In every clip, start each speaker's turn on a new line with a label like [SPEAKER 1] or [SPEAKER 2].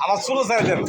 [SPEAKER 1] আমার ষোলো সাইজ
[SPEAKER 2] করবেন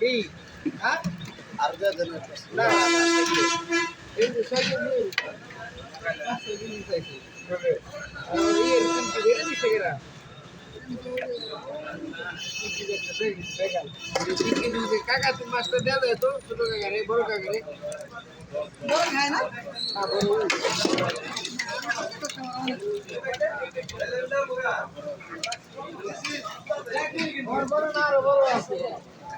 [SPEAKER 2] কি হ্যাঁ? আর যা জানা না। এই যে সাইকেল কাকা তুমি মাছটা দেওয়া যায় তো ছোট কাকারে বড় কাকারে
[SPEAKER 3] বড় খায় না
[SPEAKER 2] বড় বড় না আরও বড় আছে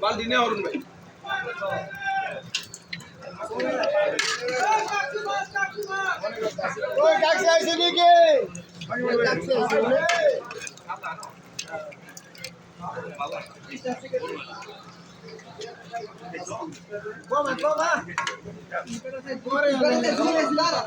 [SPEAKER 1] বালদিনে অরুণ ভাই
[SPEAKER 2] ওই ডাকছে আইছে নাকি ডাকছে আইছে
[SPEAKER 1] Vamos, vamos! Bora, galera!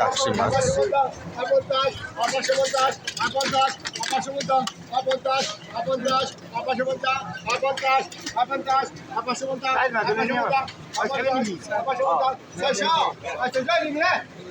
[SPEAKER 4] চাকসি মাছ
[SPEAKER 2] আপনদাস আপাশবন্দাস আপনদাস আপাশবন্দাস আপনদাস আপনদাস আপাশবন্দাস আপনদাস আপনদাস আপাশবন্দাস আপাশবন্দাস আপাশবন্দাস ছয়শো আচ্ছা যাই নি রে এই ছয়শো এই ছয়শো এই ছয়শো এই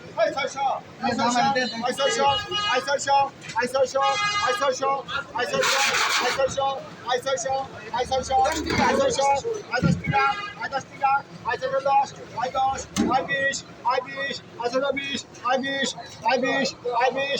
[SPEAKER 2] আই বিশ আই বিশ আই বিশ আই বিশ আই বিশ আই বিশ